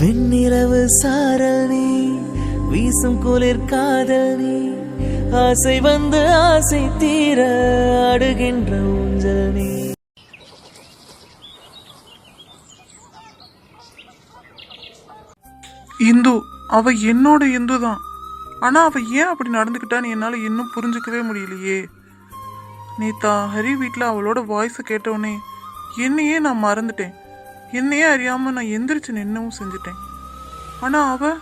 வெண்ணிரவு சாரல் நீ வீசும் குளிர் காதல் நீ ஆசை வந்து ஆசை தீர அடுகின்ற ஊஞ்சல் நீ. இந்து அவ என்னோட இந்து தான் ஆனா அவ ஏன் அப்படி நடந்துக்கிட்டான்னு என்னால இன்னும் புரிஞ்சுக்கவே முடியலையே? நேத்தா ஹரி வீட்டில் அவளோட வாய்ஸை கேட்டவுடனே என்னையே நான் மறந்துட்டேன். என்னையே அறியாமல் நான் எந்திரிச்சு நின்னவும் செஞ்சுட்டேன். ஆனால் அவ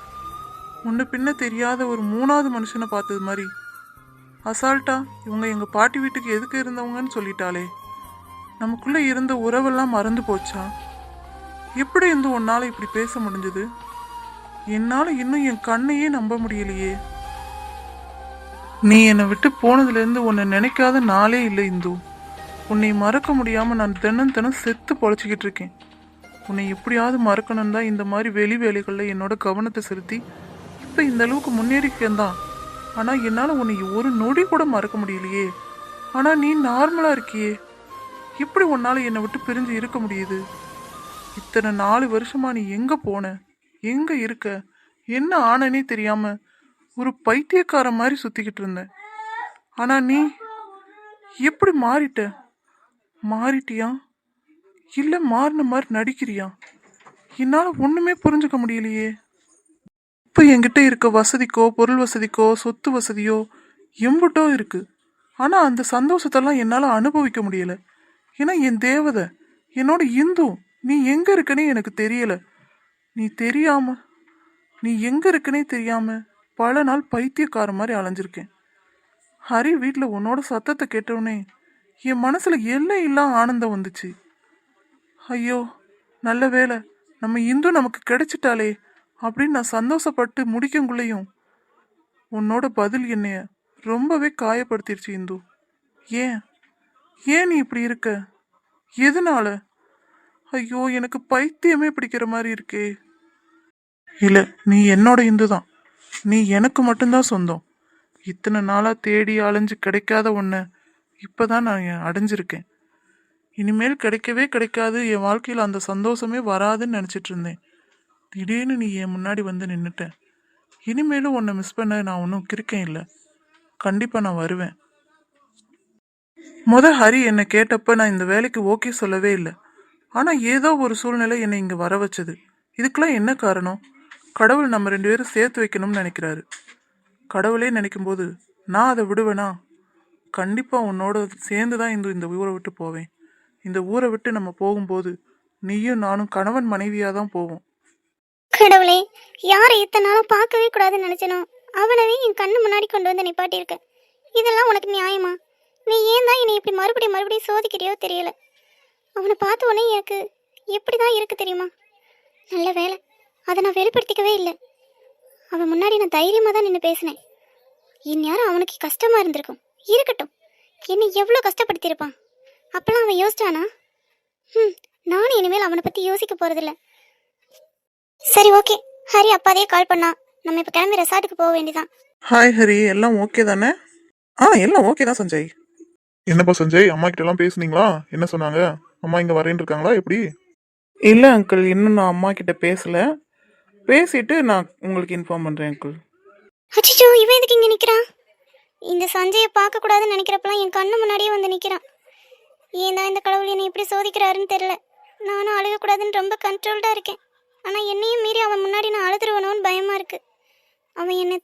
முன்ன பின்ன தெரியாத ஒரு மூணாவது மனுஷனை பார்த்தது மாதிரி. அசால்ட்டா இவங்க எங்கள் பாட்டி வீட்டுக்கு எதுக்கு இருந்தவங்கன்னு சொல்லிட்டாளே. நமக்குள்ளே இருந்த உறவெல்லாம் மறந்து போச்சா? எப்படி இருந்து உன்னால் இப்படி பேச முடிஞ்சது? என்னால் இன்னும் என் கண்ணையே நம்ப முடியலையே. நீ என்னை விட்டு போனதுலேருந்து உன்னை நினைக்காத நாளே இல்லை இந்து. உன்னை மறக்க முடியாமல் நான் தினம் தினம் செத்து பொழைச்சிக்கிட்டு இருக்கேன். உன்னை எப்படியாவது மறக்கணும் தான் இந்த மாதிரி வெளி வேலைகளில் என்னோட கவனத்தை செலுத்தி இப்போ இந்த அளவுக்கு முன்னேறிக்கேன் தான் ஆனால் என்னால் உன்னை ஒரு நொடி கூட மறக்க முடியலையே. ஆனால் நீ நார்மலாக இருக்கியே. எப்படி உன்னால் என்னை விட்டு பிரிஞ்சு இருக்க முடியுது? இத்தனை நாலு வருஷமா நீ எங்கே போன? எங்கே இருக்க? என்ன ஆனனே தெரியாமல் ஒரு பைத்தியக்கார மாதிரி சுற்றிக்கிட்டு இருந்தேன் ஆனால் நீ எப்படி மாறிட்ட? மாறிட்டியா? இல்ல மாறின மாதிரி நடிக்கிறியா? என்னால ஒண்ணுமே புரிஞ்சுக்க முடியலையே. இப்போ என்கிட்ட இருக்க வசதிக்கோ பொருள் வசதிக்கோ சொத்து வசதியோ எம்புட்டோ இருக்கு. ஆனா அந்த சந்தோஷத்தெல்லாம் என்னால அனுபவிக்க முடியல. ஏன்னா என் தேவதை என்னோட இந்து நீ எங்க இருக்கனே எனக்கு தெரியல. நீ தெரியாம நீ எங்க இருக்கனே தெரியாம பல நாள் பைத்தியக்கார மாதிரி அலைஞ்சிருக்கேன். ஹரி வீட்டில் உன்னோட சத்தத்தை கேட்டவுடனே என் மனசுல எல்லை இல்லா ஆனந்தம் வந்துச்சு. ஐயோ நல்ல வேளை நம்ம இந்து நமக்கு கிடைச்சிட்டாலே அப்படின்னு நான் சந்தோஷப்பட்டு முடிக்கங்குள்ளேயும். உன்னோட பதில் என்னைய ரொம்பவே காயப்படுத்திருச்சு இந்து. ஏன்? ஏன் நீ இப்படி இருக்க? எதனால? ஐயோ எனக்கு பைத்தியமே பிடிக்கிற மாதிரி இருக்கே. இல்ல நீ என்னோட இந்து தான். நீ எனக்கு மட்டும்தான் சொந்தம். இத்தனை நாளா தேடி அலைஞ்சு கிடைக்காத ஒன்ன இப்பதான் நான் அடைஞ்சிருக்கேன். இனிமேல் கிடைக்கவே கிடைக்காது. என் வாழ்க்கையில் அந்த சந்தோஷமே வராதுன்னு நினச்சிட்டு இருந்தேன். திடீர்னு நீ என் முன்னாடி வந்து நின்றுட்ட இனிமேலும் உன்னை மிஸ் பண்ண நான் ஒன்றும் கிறுக்கேன் இல்லை. கண்டிப்பாக நான் வருவேன். முத ஹரி என்னை கேட்டப்ப நான் இந்த வேலைக்கு ஓகே சொல்லவே இல்லை. ஆனால் ஏதோ ஒரு சூழ்நிலை என்னை இங்கே வர வச்சது. இதுக்கெல்லாம் என்ன காரணம்? கடவுள் நம்ம ரெண்டு பேரும் சேர்த்து வைக்கணும்னு நினைக்கிறாரு. கடவுளே நினைக்கும்போது நான் அதை விடுவேனா? கண்டிப்பாக உன்னோட சேர்ந்து தான் இந்த இந்த ஊரை விட்டு போவேன். இந்த ஊரை விட்டு நம்ம போகும்போது நீயும் நானும் கணவன் மனைவியாக தான் போவோம். கடவுளே யாரை இத்தனை நாளும் பார்க்கவே கூடாதுன்னு நினைச்சனோ? அவனவே என் கண்ணு முன்னாடி கொண்டு வந்து நிப்பாட்டியிருக்க. இதெல்லாம் உனக்கு நியாயமா? நீ ஏன் தான் என்னை இப்படி மறுபடியும் மறுபடியும் சோதிக்கிறியோ தெரியல. அவனை பார்த்த உடனே எனக்கு எப்படி தான் இருக்கு தெரியுமா? நல்ல வேலை அதை நான் வெளிப்படுத்திக்கவே இல்லை. அவன் முன்னாடி நான் தைரியமாக தான் நின்று பேசினேன். இந்நேரம் அவனுக்கு கஷ்டமாக இருந்திருக்கும். இருக்கட்டும். என்னை எவ்வளோ கஷ்டப்படுத்தியிருப்பான்? அப்பெல்லாம் அவன் யோசிச்சானா? ம் நானும் இனிமேல் அவனை பற்றி யோசிக்க போகிறதில்ல சரி ஓகே. ஹரி அப்பாதே கால் பண்ணா. நம்ம இப்போ கிளம்பி ரெசார்ட்டுக்கு போக வேண்டியதான் ஹாய் ஹரி. எல்லாம் ஓகே தானே? ஆ எல்லாம் ஓகே தான் சஞ்சய். என்னப்பா சஞ்சய்? அம்மா கிட்ட எல்லாம் பேசுனீங்களா? என்ன சொன்னாங்க? அம்மா இங்க வரேன்னு இருக்காங்களா எப்படி? இல்லை அங்கிள் இன்னும் நான் அம்மா கிட்ட பேசல. பேசிட்டு நான் உங்களுக்கு இன்ஃபார்ம் பண்ணுறேன் அங்கிள் அச்சோ இவன் எதுக்கு இங்கே நிற்கிறான் இந்த சஞ்சயை பார்க்கக்கூடாதுன்னு நினைக்கிறப்பெல்லாம் என் கண்ணு முன்னாடியே வந்து நிற்கிறான் ஏன் தான் இந்த கடவுள் என்னை இப்படி சோதிக்கிறாருன்னு தெரில நானும் அழுகக்கூடாதுன்னு ரொம்ப கண்ட்ரோல்டாக இருக்கேன். ஆனால் என்னையும் மீறி அவன் முன்னாடி நான் அழுதுருவணும்னு பயமாக இருக்குது அவன் என்னை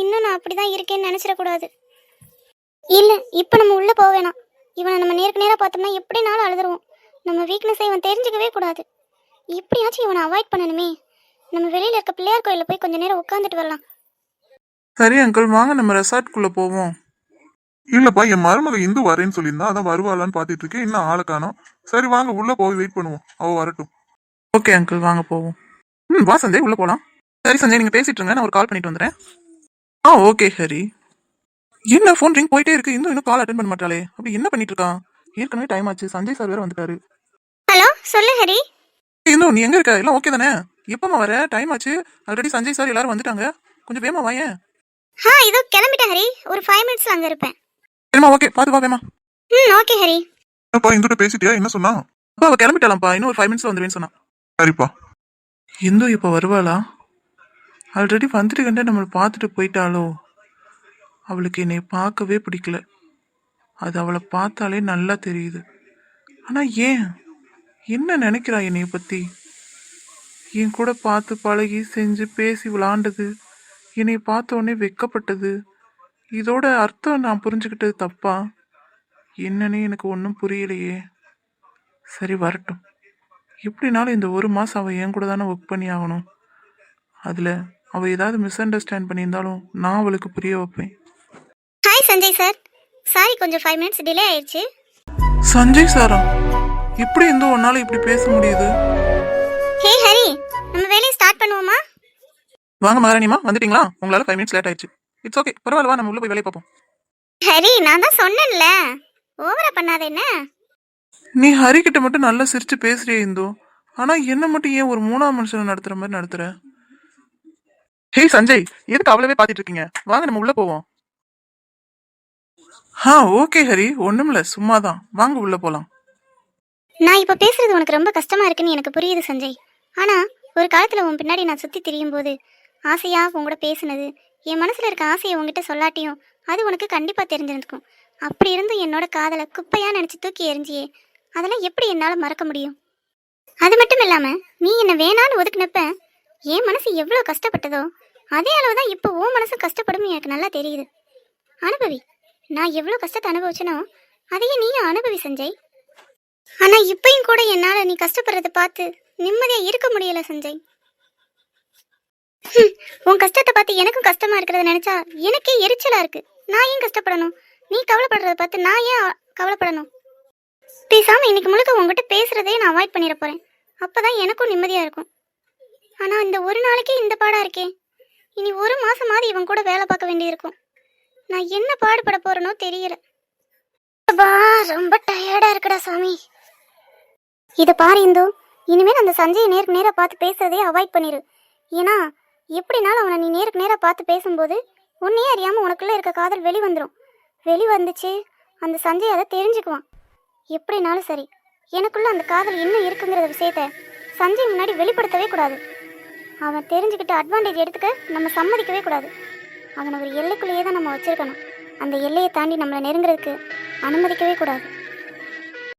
இன்னும் நான் அப்படி தான் இருக்கேன்னு நினச்சிடக்கூடாது. இல்லை இப்போ நம்ம உள்ளே போக வேணாம். இவனை நம்ம நேருக்கு நேராக பார்த்தோம்னா எப்படினாலும் அழுதுருவோம். நம்ம வீக்னஸை இவன் தெரிஞ்சுக்கவே கூடாது. எப்படியாச்சும் இவனை அவாய்ட் பண்ணணுமே. நம்ம வெளியில் இருக்க பிள்ளையார் கோயிலில் போய் கொஞ்ச நேரம் உட்காந்துட்டு வரலாம். சரி அங்கிள் வாங்க நம்ம ரெசார்ட்குள்ளே போவோம். இல்லப்பா என் மருமக இந்து வரேன்னு சொல்லியிருந்தா அதான் வருவாளான்னு பாத்துட்டு இருக்கேன். இன்னும் ஆளை காணோம்? சரி வாங்க உள்ள போய் வெயிட் பண்ணுவோம். அவ வரட்டும். ஓகே அங்கிள் வாங்க போவோம். ம் வா சஞ்சய் உள்ளே போகலாம் சரி சஞ்சய் நீங்கள் பேசிட்டு இருங்க நான் ஒரு கால் பண்ணிட்டு வந்துடுறேன் ஆ ஓகே ஹரி என்ன ஃபோன் ரிங் போயிட்டே இருக்கு. இன்னும் இன்னும் கால் அட்டன் பண்ண மாட்டாளே. அப்படி என்ன பண்ணிட்டு இருக்கான் ஏற்கனவே டைம் ஆச்சு. சஞ்சய் சார் வேற வந்துட்டாரு. ஹலோ சொல்லு ஹரி. இன்னும் நீ எங்க இருக்க? எல்லாம் ஓகே தானே? எப்பமா வர? டைம் ஆச்சு. ஆல்ரெடி சஞ்சய் சார் எல்லாரும் வந்துட்டாங்க. கொஞ்சம் வேமா வாயேன். ஆ இதோ கிளம்பிட்டேன் ஹரி. ஒரு ஃபைவ் மினிட்ஸ்ல அங்கே இருப்பேன். சரிம்மா ஓகே வா வேமா ம் ஓகே ஹரி. என்னப்பா இந்துட்ட பேசிட்டியா? என்ன சொன்னா? அப்பா அவ கிளம்பிட்டாலாம்ப்பா இன்னும் ஒரு ஃபைவ் மினிட்ஸ்ல வந்துருவேன்னு சொன்னா. சரிப்பா. இந்து இப்போ வருவாளா? ஆல்ரெடி வந்துட்டு கண்டே நம்மளை பார்த்துட்டு போயிட்டாளோ? அவளுக்கு என்னை பார்க்கவே பிடிக்கல. அது அவளை பார்த்தாலே நல்லா தெரியுது. ஆனால் ஏன்? என்ன நினைக்கிறா என்னைய பற்றி என் கூட பார்த்து பழகி செஞ்சு பேசி விளாண்டது என்னை பார்த்த உடனே வெக்கப்பட்டது. இதோட அர்த்தம் நான் புரிஞ்சுக்கிட்டது தப்பா? என்னன்னு எனக்கு ஒன்றும் புரியலையே. சரி வரட்டும். எப்படினாலும் இந்த ஒரு மாதம் அவள் என் கூட தானே ஒர்க் பண்ணி ஆகணும். அதில் அவள் ஏதாவது மிஸ் அண்டர்ஸ்டாண்ட் பண்ணியிருந்தாலும் நான் அவளுக்கு புரிய வைப்பேன். ஹாய் சஞ்சய் சார் சாரி கொஞ்சம் ஃபைவ் மினிட்ஸ் டிலே ஆயிடுச்சு சஞ்சய் சாரா எப்படி இந்த ஒன்னால இப்படி பேச முடியுது? ஹே ஹரி நம்ம வேலையை ஸ்டார்ட் பண்ணுவோமா? வாங்க மகாராணிமா வந்துட்டீங்களா? உங்களால ஃபைவ் மினிட்ஸ் லேட் ஆயிடுச்சு. It's okay. பரவாயில்ல வா நம்ம உள்ள போய் வேலையை பார்ப்போம். ஹரி நான் தான் சொன்னேன்ல. ஓவரா பண்ணாத என்ன? நீ ஹரி கிட்ட மட்டும் நல்லா சிரிச்சு பேசுறியே இந்து. ஆனா என்ன மட்டும் ஏன் ஒரு மூணாம் மனுஷனை நடத்துற மாதிரி நடத்துற? ஹே சஞ்சய் எதுக்கு அவ்வளவே பாத்துட்டு இருக்கீங்க? வாங்க நம்ம உள்ள போவோம். ஆ ஓகே ஹரி. ஒண்ணுமில்ல சும்மாதான். வாங்க உள்ள போலாம். நான் இப்போ பேசுறது உனக்கு ரொம்ப கஷ்டமா இருக்குன்னு எனக்கு புரியுது சஞ்சய். ஆனா ஒரு காலத்துல உன் பின்னாடி நான் சுத்தி திரியும் போது ஆசையா உன் கூட பேசுனது என் மனசில் இருக்க ஆசையை உங்ககிட்ட சொல்லாட்டியும் அது உனக்கு கண்டிப்பாக தெரிஞ்சிருந்துக்கும். அப்படி இருந்து என்னோட காதலை குப்பையாக நினச்சி தூக்கி எறிஞ்சியே. அதெல்லாம் எப்படி என்னால் மறக்க முடியும்? அது மட்டும் இல்லாமல் நீ என்ன வேணான்னு ஒதுக்குனப்ப என் மனசு எவ்வளோ கஷ்டப்பட்டதோ அதே அளவுதான் இப்போ உன் மனசு கஷ்டப்படும் எனக்கு நல்லா தெரியுது. அனுபவி நான் எவ்வளோ கஷ்டத்தை அனுபவிச்சனோ அதையே நீயும் அனுபவி சஞ்சய். ஆனால் இப்பையும் கூட என்னால் நீ கஷ்டப்படுறத பார்த்து நிம்மதியாக இருக்க முடியல சஞ்சய். உன் கஷ்டத்தை பார்த்து எனக்கும் கஷ்டமா இருக்கிறத நினைச்சா எனக்கே எரிச்சலா இருக்கு. நான் ஏன் கஷ்டப்படணும்? நீ கவலைப்படுறத பார்த்து நான் ஏன் கவலைப்படணும்? பேசாம இன்னைக்கு முழுக்க உங்ககிட்ட பேசுறதே நான் அவாய்ட் பண்ணிட போறேன். அப்பதான் எனக்கும் நிம்மதியா இருக்கும். ஆனா இந்த ஒரு நாளைக்கே இந்த பாடா இருக்கே. இனி ஒரு மாசமாவது இவன் கூட வேலை பார்க்க வேண்டியிருக்கும். நான் என்ன பாடுபட போறேனோ தெரியல. அப்பா, ரொம்ப டயர்டா இருக்குடா சாமி. இத பாரு இந்து. இனிமேல் அந்த சஞ்சயை நேருக்கு நேராக பார்த்து பேசுறதே அவாய்ட் பண்ணிரு. ஏன்னா எப்படினாலும் அவனை நீ நேருக்கு நேராக பார்த்து பேசும்போது உன்னையே அறியாமல் உனக்குள்ளே இருக்க காதல் வெளி வந்துடும் வெளி வந்துச்சு அந்த சஞ்சய் அதை தெரிஞ்சுக்குவான். எப்படினாலும் சரி எனக்குள்ள அந்த காதல் இன்னும் இருக்குங்கிற விஷயத்த சஞ்சய் முன்னாடி வெளிப்படுத்தவே கூடாது. அவன் தெரிஞ்சுக்கிட்டு அட்வான்டேஜ் எடுத்துக்க நம்ம சம்மதிக்கவே கூடாது. அவனை ஒரு எல்லைக்குள்ளேயே தான் நம்ம வச்சுருக்கணும். அந்த எல்லையை தாண்டி நம்மளை நெருங்குறதுக்கு அனுமதிக்கவே கூடாது.